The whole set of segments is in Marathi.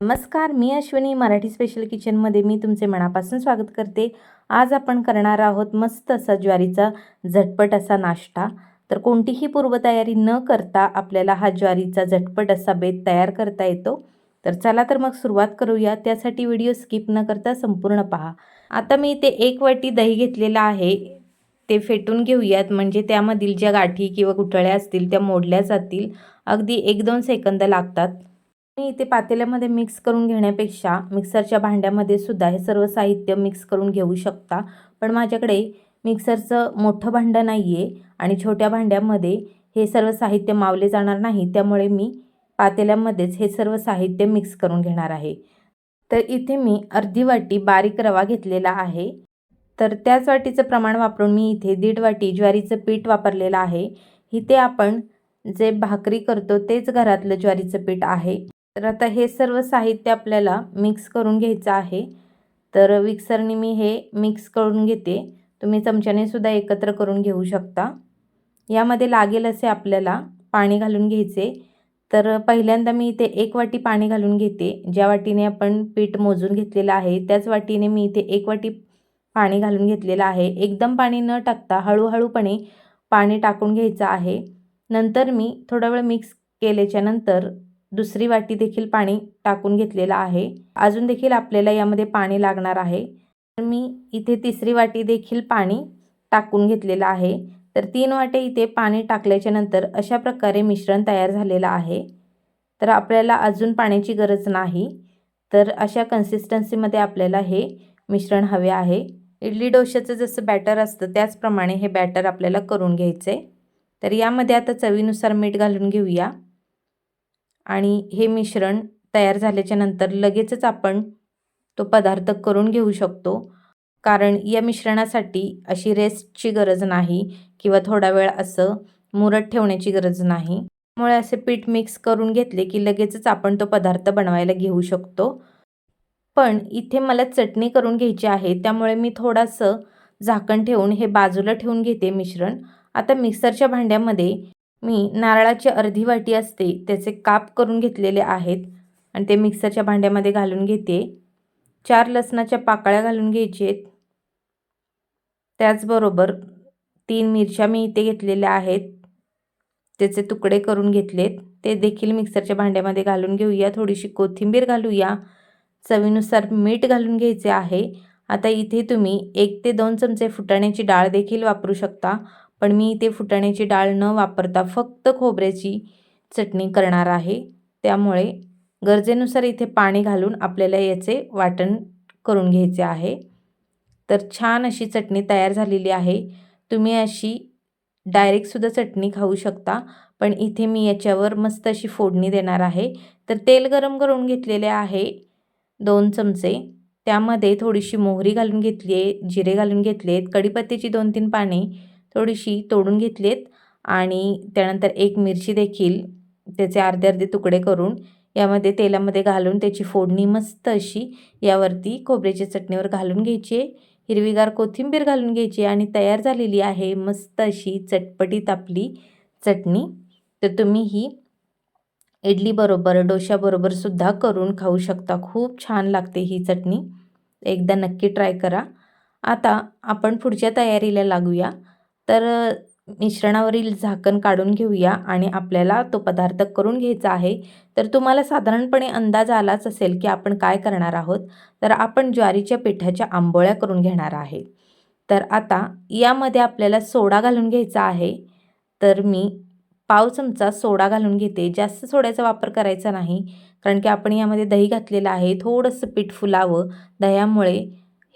नमस्कार मी अश्विनी मराठी स्पेशल किचनमध्ये मी तुमचे मनापासून स्वागत करते. आज आपण करणार आहोत मस्त असा ज्वारीचा झटपट असा नाश्ता. तर कोणतीही पूर्वतयारी न करता आपल्याला हा ज्वारीचा झटपट असा बेत तयार करता येतो. तर चला तर मग सुरुवात करूया. त्यासाठी व्हिडिओ स्किप न करता संपूर्ण पहा. आता मी इथे एक वाटी दही घेतलेला आहे. ते फेटून घेऊयात. म्हणजे त्यामधील ज्या गाठी किंवा गुठळ्या असतील त्या मोडल्या जातील. अगदी एक दोन सेकंद लागतात. मी इथे पातेल्यामध्ये मिक्स करून घेण्यापेक्षा मिक्सरच्या भांड्यामध्ये सुद्धा हे सर्व साहित्य मिक्स करून घेऊ शकता. पण माझ्याकडे मिक्सरचं मोठं भांडं नाही आहे आणि छोट्या भांड्यामध्ये हे सर्व साहित्य मावले जाणार नाही त्यामुळे मी पातेल्यामध्येच हे सर्व साहित्य मिक्स करून घेणार आहे. तर इथे मी अर्धी वाटी बारीक रवा घेतलेला आहे. तर त्याच वाटीचं प्रमाण वापरून मी इथे दीड वाटी ज्वारीचं पीठ वापरलेलं आहे. इथे आपण जे भाकरी करतो तेच घरातलं ज्वारीचं पीठ आहे. तर आता हे सर्व साहित्य आपल्याला मिक्स करून घ्यायचं आहे. तर मिक्सरने मी हे मिक्स करून घेते. तुम्ही चमच्याने सुद्धा एकत्र करून घेऊ शकता. यामध्ये लागेल असे आपल्याला पाणी घालून घ्यायचे. तर पहिल्यांदा मी इथे एक वाटी पाणी घालून घेते. ज्या वाटीने आपण पीठ मोजून घेतलेलं आहे त्याच वाटीने मी इथे एक वाटी पाणी घालून घेतलेलं आहे. एकदम पाणी न टाकता हळूहळूपणे पाणी टाकून घ्यायचं आहे. नंतर मी थोडा वेळ मिक्स केल्याच्यानंतर दुसरी वाटी देखील पाणी टाकून घेतलेलं आहे. अजून देखील आपल्याला यामध्ये पाणी लागणार आहे. तर मी इथे तिसरी वाटी देखील पाणी टाकून घेतलेलं आहे. तर तीन वाटे इथे पाणी टाकल्याच्या नंतर अशा प्रकारे मिश्रण तयार झालेलं आहे. तर आपल्याला अजून पाण्याची गरज नाही. तर अशा कन्सिस्टन्सीमध्ये आपल्याला हे मिश्रण हवे आहे. इडली डोश्याचं जसं बॅटर असतं त्याचप्रमाणे हे बॅटर आपल्याला करून घ्यायचं. आहे तर यामध्ये आता चवीनुसार मीठ घालून घेऊया. आणि हे मिश्रण तयार झाल्याच्यानंतर लगेचच आपण तो पदार्थ करून घेऊ शकतो. कारण या मिश्रणासाठी अशी रेस्टची गरज नाही किंवा थोडा वेळ असं मुरत ठेवण्याची गरज नाही. त्यामुळे असे पीठ मिक्स करून घेतले की लगेचच आपण तो पदार्थ बनवायला घेऊ शकतो. पण इथे मला चटणी करून घ्यायची आहे त्यामुळे मी थोडंसं झाकण ठेवून हे बाजूला ठेवून घेते मिश्रण. आता मिक्सरच्या भांड्यामध्ये मी नारळाची अर्धी वाटी असते त्याचे काप करून घेतलेले आहेत आणि ते मिक्सरच्या भांड्यामध्ये घालून घेते. चार लसणाच्या पाकळ्या घालून घ्यायचे. त्याचबरोबर तीन मिरच्या मी इथे घेतलेल्या आहेत. त्याचे तुकडे करून घेतलेत. ते देखील मिक्सरच्या भांड्यामध्ये घालून घेऊया. थोडीशी कोथिंबीर घालूया. चवीनुसार मीठ घालून घ्यायचे आहे. आता इथे तुम्ही एक ते दोन चमचे फुटाण्याची डाळ देखील वापरू शकता. पण मी इथे फुटाण्याची डाळ न वापरता फक्त खोबऱ्याची चटणी करणार आहे. त्यामुळे गरजेनुसार इथे पाणी घालून आपल्याला याचे वाटण करून घ्यायचे आहे. तर छान अशी चटणी तयार झालेली आहे. तुम्ही अशी डायरेक्टसुद्धा चटणी खाऊ शकता. पण इथे मी याच्यावर मस्त अशी फोडणी देणार आहे. तर तेल गरम करून घेतलेले आहे दोन चमचे. त्यामध्ये थोडीशी मोहरी घालून घेतली आहे जिरे घालून घेतले आहेत कढीपत्त्याची दोन तीन पाने थोडीशी तोडून घेतलीत आणि त्यानंतर एक मिरची देखील त्याचे अर्धे अर्धे तुकडे करून यामध्ये तेलामध्ये घालून त्याची फोडणी मस्त अशी यावरती खोबऱ्याच्या चटणीवर घालून घ्यायची आहे. हिरवीगार कोथिंबीर घालून घ्यायची आणि तयार झालेली आहे मस्त अशी चटपटीत आपली चटणी. तर तुम्ही ही इडलीबरोबर डोशाबरोबरसुद्धा करून खाऊ शकता. खूप छान लागते ही चटणी. एकदा नक्की ट्राय करा. आता आपण पुढच्या तयारीला लागूया. तर मिश्रणावरील झाकण काढून घेऊया आणि आपल्याला तो पदार्थ करून घ्यायचा आहे. तर तुम्हाला साधारणपणे अंदाज आलाच असेल की आपण काय करणार आहोत. तर आपण ज्वारीच्या पिठाच्या आंबोळ्या करून घेणार आहे. तर आता यामध्ये आपल्याला सोडा घालून घ्यायचा आहे. तर मी पाव चमचा सोडा घालून घेते. जास्त सोड्याचा वापर करायचा नाही. कारण की आपण यामध्ये दही घातलेलं आहे. थोडंसं पीठ फुलावं. दह्यामुळे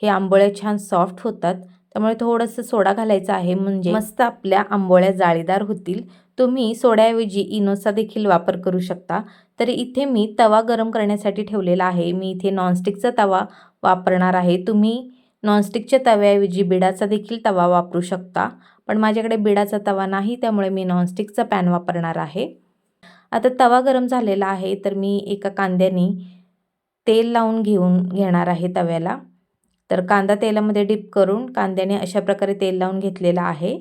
हे आंबोळ्या छान सॉफ्ट होतात. त्यामुळे थोडंसं सोडा घालायचा आहे म्हणजे मस्त आपल्या आंबोळ्या जाळीदार होतील. तुम्ही सोड्याऐवजी इनोचा देखील वापर करू शकता. तर इथे मी तवा गरम करण्यासाठी ठेवलेला आहे. मी इथे नॉनस्टिकचा तवा वापरणार आहे. तुम्ही नॉनस्टिकच्या तव्याऐवजी बिडाचा देखील तवा वापरू शकता. पण माझ्याकडे बिडाचा तवा नाही त्यामुळे मी नॉनस्टिकचा पॅन वापरणार आहे. आता तवा गरम झालेला आहे तर मी एका कांद्याने तेल लावून घेऊन घेणार आहे तव्याला. तर कांदा तेलामध्ये डिप करून कांद्याने अशा प्रकारे तेल लावून घेतलेला आहे.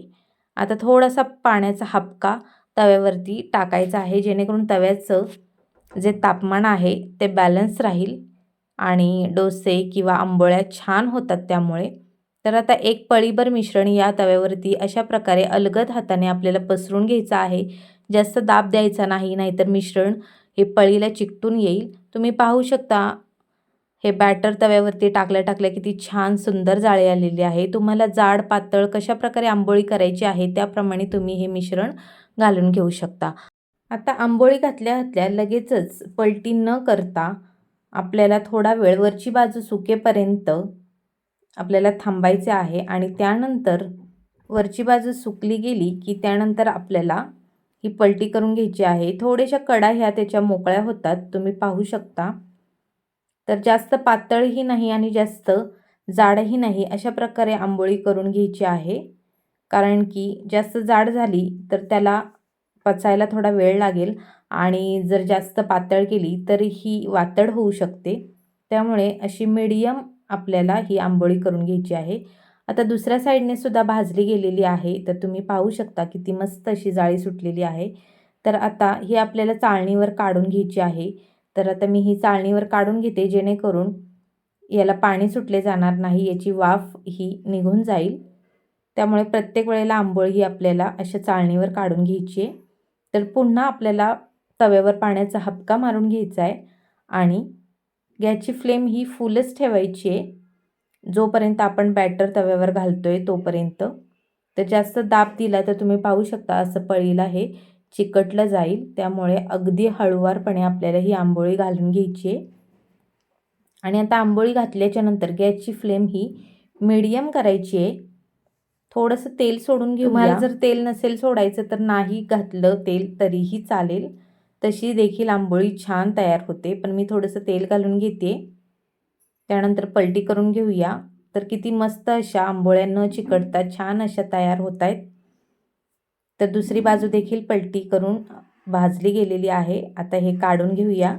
आता थोडासा पाण्याचा हपका तव्यावरती टाकायचा आहे जेणेकरून तव्याचं जे तापमान आहे ते बॅलन्स राहील आणि डोसे किंवा आंबोळ्या छान होतात त्यामुळे. तर आता एक पळीभर मिश्रण या तव्यावरती अशा प्रकारे अलगद हाताने आपल्याला पसरून घ्यायचं आहे. जास्त दाब द्यायचा नाही नाहीतर मिश्रण हे पळीला चिकटून येईल. तुम्ही पाहू शकता हे बॅटर तव्यावरती टाकल्या टाकल्या किती छान सुंदर जाळी आलेली आहे. तुम्हाला जाड पातळ कशा प्रकारे आंबोळी करायची आहे त्याप्रमाणे तुम्ही हे मिश्रण घालून घेऊ शकता. आता आंबोळी घातल्या घातल्या लगेचच पलटी न करता आपल्याला थोडा वेळ वरची बाजू सुकेपर्यंत आपल्याला थांबायचे आहे आणि त्यानंतर वरची बाजू सुकली गेली की त्यानंतर आपल्याला ही पलटी करून घ्यायची आहे. थोड्याशा कडा ह्या त्याच्या मोकळ्या होतात. तुम्ही पाहू शकता. तर जास्त पातळही नाही आणि जास्त जाडही नाही अशा प्रकारे आंबोळी करून घ्यायची आहे. कारण की जास्त जाड झाली तर त्याला पचायला थोडा वेळ लागेल आणि जर जास्त पातळ केली तर ही वातड होऊ शकते. त्यामुळे अशी मीडियम आपल्याला ही आंबोळी करून घ्यायची आहे. आता दुसऱ्या साईडने सुद्धा भाजली गेलेली आहे. तर तुम्ही पाहू शकता किती मस्त अशी जाळी सुटलेली आहे. तर आता ही आपल्याला चाळणीवर काढून घ्यायची आहे. तर आता मी ही चाळणीवर काढून घेते जेणेकरून याला पाणी सुटले जाणार नाही याची वाफ ही निघून जाईल. त्यामुळे प्रत्येक वेळेला आंबोळ ही आपल्याला अशा चाळणीवर काढून घ्यायची आहे. तर पुन्हा आपल्याला तव्यावर पाण्याचा हपका मारून घ्यायचा आहे आणि गॅसची फ्लेम ही फुलच ठेवायची आहे. जोपर्यंत आपण बॅटर तव्यावर घालतो आहे तोपर्यंत. तर जास्त दाब दिला तर तुम्ही पाहू शकता असं पळीला हे चिकटलं जाईल. त्यामुळे अगदी हळुवारपणे आपल्याला ही आंबोळी घालून घ्यायची आहे. आणि आता आंबोळी घातल्याच्या नंतर गॅसची फ्लेम ही मीडियम करायची आहे. थोडंसं तेल सोडून घेऊ मला जर तेल नसेल सोडायचं तर नाही घातलं तेल तरीही चालेल. तशी देखील आंबोळी छान तयार होते. पण मी थोडंसं तेल घालून घेते. त्यानंतर पलटी करून घेऊया. तर किती मस्त अशा आंबोळ्या न चिकटता छान अशा तयार होत आहेत. तर दुसरी बाजू देखील पलटी करून भाजली गेलेली आहे. आता हे काढून घेऊया.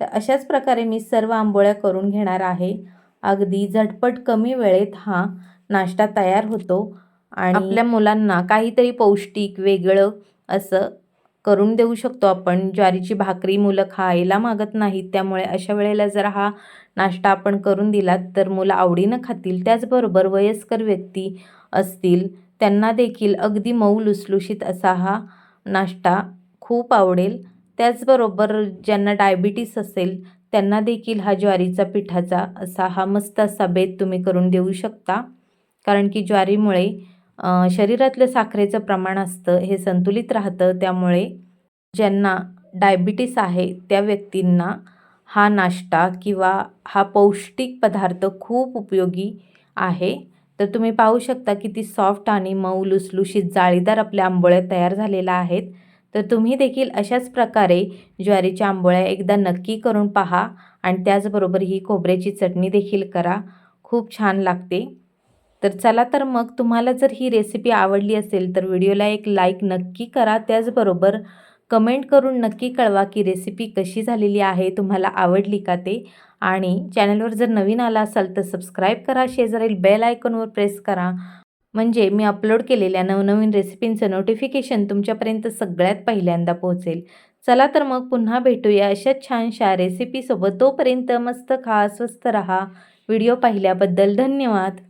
तर अशाच प्रकारे मी सर्व आंबोळ्या करून घेणार आहे. अगदी झटपट कमी वेळेत हा नाश्ता तयार होतो आणि आपल्या मुलांना काहीतरी पौष्टिक वेगळं असं करून देऊ शकतो आपण. ज्वारीची भाकरी मुलं खायला मागत नाहीत त्यामुळे अशा वेळेला जर हा नाश्ता आपण करून दिलात तर मुलं आवडीनं खातील. त्याचबरोबर वयस्कर व्यक्ती असतील त्यांना देखील अगदी मऊ लुसलुशीत असा हा नाश्ता खूप आवडेल. त्याचबरोबर ज्यांना डायबिटीस असेल त्यांना देखील हा ज्वारीचा पिठाचा असा हा मस्त असा बेत तुम्ही करून देऊ शकता. कारण की ज्वारीमुळे शरीरातलं साखरेचं प्रमाण असतं हे संतुलित राहतं. त्यामुळे ज्यांना डायबिटीस आहे त्या व्यक्तींना हा नाश्ता किंवा हा पौष्टिक पदार्थ खूप उपयोगी आहे. तर तुम्ही पाहू शकता किती सॉफ्ट आणि मऊ लुसलुशीत जाळीदार आपल्या आंबोळ्या तयार झालेल्या आहेत. तर तुम्ही देखील अशाच प्रकारे ज्वारीच्या आंबोळ्या एकदा नक्की करून पहा आणि त्याचबरोबर ही खोबऱ्याची चटणी देखील करा. खूप छान लागते. तर चला तर मग तुम्हाला जर ही रेसिपी आवडली असेल तर व्हिडिओला एक लाईक नक्की करा. त्याचबरोबर कमेंट करून नक्की कळवा की रेसिपी कशी झालेली आहे तुम्हाला आवडली का ते. आणि चॅनलवर जर नवीन आला असाल तर सबस्क्राईब करा शेजारील बेल आयकॉनवर प्रेस करा. म्हणजे मी अपलोड केलेल्या नवनवीन रेसिपींचं नोटिफिकेशन तुमच्यापर्यंत सगळ्यात पहिल्यांदा पोहोचेल. चला तर मग पुन्हा भेटूया अशाच छानशा रेसिपीसोबत तोपर्यंत मस्त खा स्वस्त रहा. व्हिडिओ पाहिल्याबद्दल धन्यवाद.